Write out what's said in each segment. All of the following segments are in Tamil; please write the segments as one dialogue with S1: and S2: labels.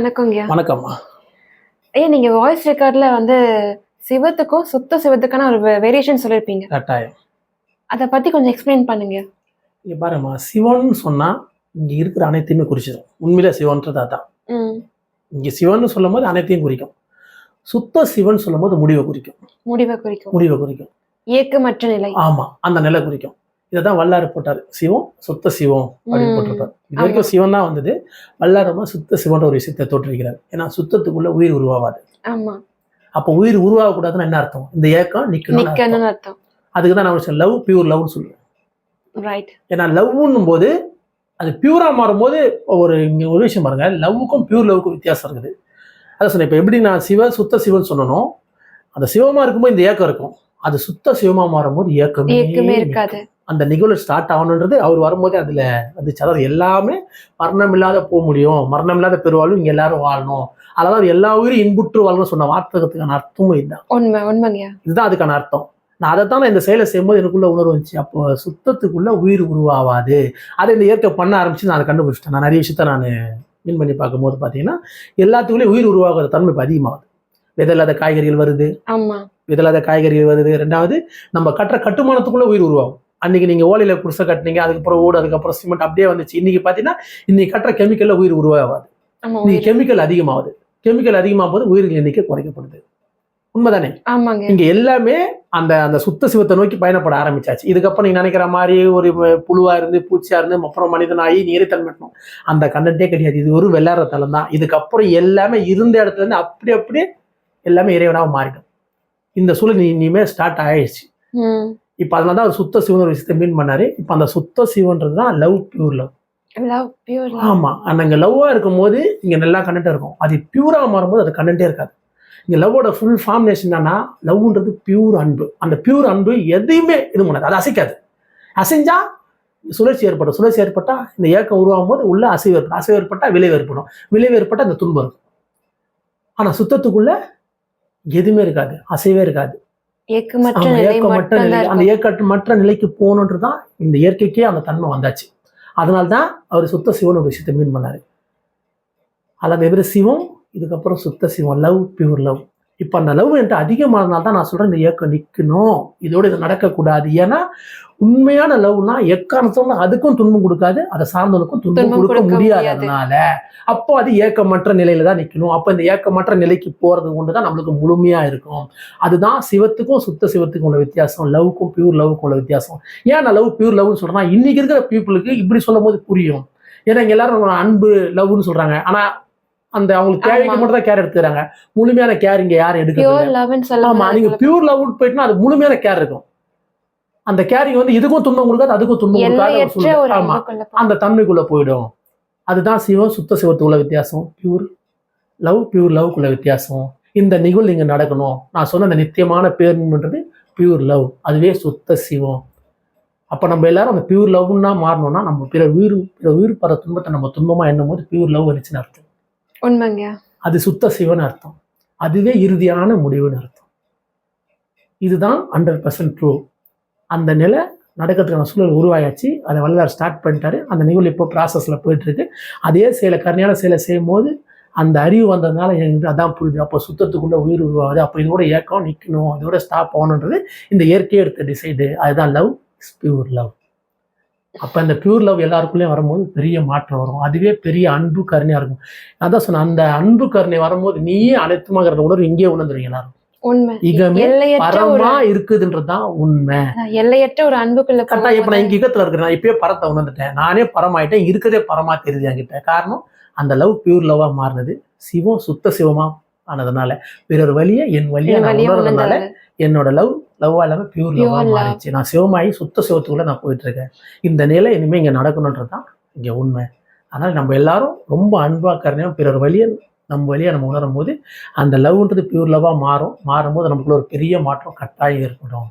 S1: வணக்கங்கய்யா
S2: வணக்கம்மா.
S1: ஐயா நீங்க வாய்ஸ் ரெக்கார்ட்ல வந்து சிவத்துக்கும் சுத்த சிவத்துக்கான ஒரு வேரியேஷன் சொல்லியிருப்பீங்க
S2: கட்டாயம்.
S1: அதை பத்தி கொஞ்சம் எக்ஸ்பிளைன் பண்ணுங்க
S2: இங்கே பாரும்மா சிவன் சொன்னால் இங்கே இருக்கிற அனைத்தையுமே குறிச்சிடும் உண்மையில சிவன்றது அதான். இங்கே சிவன் சொல்லும் போது அனைத்தையும் குறிக்கும். சுத்த சிவன் சொல்லும் போது முடிவை குறிக்கும்.
S1: முடிவை குறிக்கும்.
S2: முடிவை குறிக்கும்.
S1: ஏக்கமற்ற நிலை.
S2: ஆமாம் அந்த நிலை குறிக்கும். இதை தான் வல்லாறு போட்டார். சிவம் சுத்த சிவம் அப்படின்னு. போட்டிருப்பார். இது வரைக்கும் சிவன் தான் வந்தது வல்லாரமா சுத்த சிவன்ற ஒரு விஷயத்தை தோற்றுவிக்கிறார். ஏன்னா சுத்தத்துக்குள்ள உயிர் உருவாகாது. அப்போ உயிர் உருவாகக்கூடாதுன்னு என்ன அர்த்தம்? இந்த ஏக்கம்
S1: நிக்கணும்னு அர்த்தம்.
S2: அதுக்கு தான் நான் லவ் பியூர் லவ்னு சொல்லுவேன்.
S1: ரைட்
S2: ஏன்னா லவ்னும் போது அது பியூராக மாறும்போது ஒரு இங்கே ஒரு விஷயம் பாருங்க. லவ்வுக்கும் பியூர் லவ்வுக்கும் வித்தியாசம் இருக்குது. அதான் சொன்னேன். இப்போ எப்படி நான் சிவ சுத்த சிவன் சொன்னனோ அந்த சிவமா இருக்கும்போது இந்த ஏக்கம் இருக்கும். அது சுத்த சிவமா மாறும்போது ஏக்கமே
S1: ஏக்கமே இருக்காது.
S2: அந்த நிகழ்வு ஸ்டார்ட் ஆகணுன்றது அவர் வரும்போதே அதில் வந்துச்சு. அதாவது எல்லாமே மரணம் இல்லாத போக முடியும். மரணம் இல்லாத பெருவாழ்வு இங்கே எல்லாரும் வாழணும். அதாவது எல்லா உயிரும் இன்புற்று வாழணும்னு சொன்ன வார்த்தகத்துக்கான அர்த்தமும் இதுதான்.
S1: உண்மை உண்மைங்கய்யா?
S2: இதுதான் அதுக்கான அர்த்தம். நான் அதை தான் நான் இந்த செயலை செய்யும்போது எனக்குள்ள உணர்வு வந்துச்சு. அப்போ சுத்தத்துக்குள்ள உயிர் உருவாகாது அதை இந்த இயற்கை பண்ண ஆரம்பிச்சு நான் அதை கண்டுபிடிச்சிட்டேன். நான் நிறைய விஷயத்த நான் மீன் பண்ணி பார்க்கும்போது பார்த்தீங்கன்னா எல்லாத்துக்குள்ளேயும் உயிர் உருவாகிற தன்மை இப்போ அதிகமாகுது. விதல்லாத காய்கறிகள் வருது.
S1: ஆமா.
S2: விதலாத காய்கறிகள் வருது. ரெண்டாவது நம்ம கட்டுற கட்டுமானத்துக்குள்ள உயிர் உருவாகும். அன்னைக்கு நீங்க ஓலையில குடிசை கட்டினீங்க அதுக்கப்புறம் ஓடு அதுக்கப்புறம் சிமெண்ட் அப்படியே வந்துச்சு. இன்னைக்கு பார்த்தீங்கன்னா இன்னைக்கு கட்டுற கெமிக்கல்ல உயிர் உருவாகாது. இன்னைக்கு. கெமிக்கல் அதிகமாகுது. கெமிக்கல் அதிகமாகும் போது உயிர்கள் எண்ணிக்கை குறைக்கப்படுது. உண்மைதானே? இங்க எல்லாமே அந்த அந்த சுத்த சிவத்தை நோக்கி பயணப்பட ஆரம்பிச்சாச்சு. இதுக்கப்புறம் நீங்க நினைக்கிற மாதிரி ஒரு புழுவா இருந்து பூச்சியா இருந்து அப்புறம் மனிதனாகி நீரை தன்மைட்டணும் அந்த கண்டென்ட்டே கிடையாது. இது ஒரு வெள்ளாற தலம் தான். இதுக்கப்புறம் எல்லாமே இருந்த இடத்துல இருந்து அப்படி அப்படியே எல்லாமே இறைவனாக மாறிடும். இந்த சூழல் இனி- இனிமே ஸ்டார்ட் ஆயிடுச்சு. இப்போ அதனால தான் அவர் சுத்த சிவன் ஒரு விஷயத்தை மீன் பண்ணாரு. இப்போ அந்த சுத்த சிவன்றது தான் love pure love
S1: love pure
S2: ஆமா. அந்த இங்க லவ்வா இருக்கும்போது இங்க நல்லா கண்டென்ட் இருக்கும். அது பியூரா மாறும்போது அது கண்டென்ட்டே இருக்காது. இங்க லவ்வோட ஃபுல் ஃபார்முலேஷன் என்னன்னா லவ்ன்றது பியூர் அன்பு. அந்த பியூர் அன்பு எதையுமே இது பண்ணாது. அது அசைக்காது. அசைஞ்சா சுழற்சி ஏற்படும். சுழற்சி ஏற்பட்டா இந்த ஏக்கம் உருவாகும் போது உள்ள அசைவு ஏற்படும். அசைவு ஏற்பட்டா விளைவு ஏற்படும். விளைவு ஏற்பட்டா அந்த துன்பம் இருக்கும். ஆனா சுத்தத்துக்குள்ள எதுவுமே இருக்காது. அசைவே இருக்காது.
S1: ஏக்கமற்ற
S2: அந்த. ஏக்கமற்ற நிலைக்கு போகணுன்றது தான் இந்த இயற்கைக்கே அந்த தன்மை வந்தாச்சு. அதனால தான் அவர் சுத்த சிவன் ஒரு விஷயத்தை மீன் பண்ணாரு. அதாவது எவரு சிவம் இதுக்கப்புறம் சுத்த சிவம் லவ் பியூர் லவ் இப்போ அந்த லவ் என்கிட்ட அதிகமானதுனால தான் நான் சொல்றேன் இந்த ஏக்கம் நிற்கணும் இதோட இது நடக்கக்கூடாது. ஏன்னா உண்மையான லவ்னா எக்காரணத்தோட அதுக்கும் துன்பம் கொடுக்காது அதை சார்ந்தவனுக்கும் துன்பம் கொடுக்க
S1: கொடுக்க
S2: முடியாது
S1: முடியாது.
S2: அதனால அப்போ அது ஏக்கமற்ற நிலையில தான் நிற்கணும் அப்போ இந்த ஏக்கமற்ற நிலைக்கு போறது கொண்டு தான் நம்மளுக்கு முழுமையா இருக்கும். அதுதான் சிவத்துக்கும் சுத்த சிவத்துக்கும் உள்ள வித்தியாசம். லவ்க்கும் பியூர் லவ்க்கும் உள்ள வித்தியாசம். ஏன் நான் லவ் பியூர் லவ்னு சொல்றேன்னா இன்னைக்கு இருக்கிற பீப்புளுக்கு இப்படி சொல்லும் போது புரியும். ஏன்னா இங்க எல்லாரும் அன்பு லவ்னு சொல்றாங்க. ஆனா அந்த அவங்களுக்கு தேவைக்கு. மட்டும் தான் கேர் எடுத்துக்கிறாங்க. முழுமையான கேர் இங்க யாரும் எடுக்கிறது ஆமா நீங்க பியூர் லவ் போயிட்டுனா அது முழுமையான கேர் இருக்கும். அந்த கேரிங் வந்து இதுக்கும் துன்பம் கொடுக்காது அதுக்கும் துன்பம் கொடுக்காது ஆமா அந்த தன்மைக்குள்ள போயிடும். அதுதான் சிவம் சுத்த சிவத்துக்குள்ள வித்தியாசம். பியூர் லவ் பியூர் லவ்க்குள்ள வித்தியாசம். இந்த நிகழ்வு இங்க நடக்கணும். நான் சொன்ன அந்த நித்தியமான பேருன்றது பியூர் லவ் அதுவே சுத்த சிவம். அப்ப நம்ம எல்லாரும் அந்த பியூர் லவ்னா மாறணும்னா நம்ம பிற உயிர் பிற உயிர் பர துன்பத்தை நம்ம துன்பமா எண்ணும் போது பியூர் லவ் வந்துச்சுன்னு அர்த்தம்.
S1: உண்மைங்க.
S2: அது சுத்த சிவன் அர்த்தம். அதுவே இறுதியான முடிவுன்னு அர்த்தம். இதுதான் ஹண்ட்ரட் பர்சன்ட் ட்ரூ அந்த நிலை நடக்கிறதுக்கான சூழல் உருவாயாச்சு. அதை வல்லார் ஸ்டார்ட் பண்ணிட்டாரு. அந்த நிகழ்வு இப்போ ப்ராசஸில் போயிட்டுருக்கு. அதே செயலை கருணையான செயலை செய்யும் போது அந்த அறிவு வந்ததுனால எனக்கு அதான் புரியுது. அப்போ சுத்தத்துக்குள்ளே உயிர் உருவாகுது. அப்போ இதோட ஏக்கம் நிற்கணும் இதோட ஸ்டாப் ஆகணுன்றது இந்த இயற்கையை எடுத்த டிசைடு அதுதான் லவ் இஸ் பியூர் லவ் அப்போ அந்த பியூர் லவ் எல்லாருக்குள்ளேயும் வரும்போது பெரிய மாற்றம் வரும். அதுவே பெரிய அன்பு கருணையாக இருக்கும். அதான் சொன்னேன் அந்த அன்பு கருணை வரும்போது நீயே அனைத்துமாங்கிற உணர்வு இங்கேயே உணர்ந்துருவீங்க எல்லாரும்.
S1: உண்மை.
S2: பரமா இருக்குதுன்றதுதான் உண்மை.
S1: எல்லையற்ற ஒரு அன்புக்குள்ள
S2: கரெக்டா இப்ப நான் இங்க யுகத்துல இருக்கிறேன் நான் இப்பயே பரத்தை உணர்ந்துட்டேன். நானே பரமாயிட்டேன் இருக்கதே பரமா தெரியுது என்கிட்ட. காரணம் அந்த லவ் பியூர் லவ்வா மாறினது சிவம் சுத்த சிவமா ஆனதுனால பிறர் வழிய என் வழிய நான் உணர்றதுனால. என்னோட லவ் லவ்வா இல்லாம பியூர்
S1: Pure
S2: லவ்வா
S1: love.
S2: மாறிடுச்சு. நான் சிவமாயி சுத்த சிவத்துக்குள்ள நான் போயிட்டு இருக்கேன் இந்த நிலை இனிமே இங்க நடக்கணுன்றதுதான் இங்க உண்மை. அதனால நம்ம எல்லாரும் ரொம்ப அன்பா கருணையா பிறர் வழிய நம்ம வழியா நம்ம உணரும் போது அந்த லவ்ன்றது பியூர் லவ்வா மாறும். மாறும்போது நமக்குள்ள ஒரு பெரிய மாற்றம் கட்டாயம் ஏற்படும்.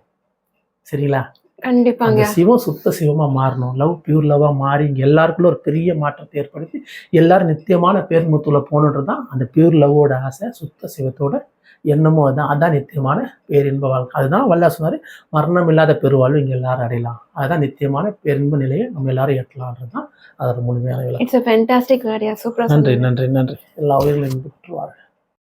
S2: சரிங்களா?
S1: கண்டிப்பாங்க.
S2: சிவம் சுத்த சிவமா மாறணும். லவ் பியூர் லவ்வா மாறி இங்க எல்லாருக்குள்ள ஒரு பெரிய மாற்றத்தை ஏற்படுத்தி எல்லாரும் நித்தியமான பேர்முத்துல போகணுன்றது தான் அந்த பியூர் லவ்வோட ஆசை சுத்த சிவத்தோட எண்ணமும் அதுதான். அதான் நித்தியமான பேரின்ப வாழ்க்கை. அதுதான் வல்லா சொன்னாரு மரணம் இல்லாத பெருவாழ்வு இங்க எல்லாரும் அடையலாம். அதுதான் நித்தியமான பேரின்ப நிலையை நம்ம எல்லாரும் எட்டலான்றது தான் அதோட முழுமையான விளக்கம். நன்றி நன்றி நன்றி. எல்லா உயிர்களையும் பெற்றுவாங்க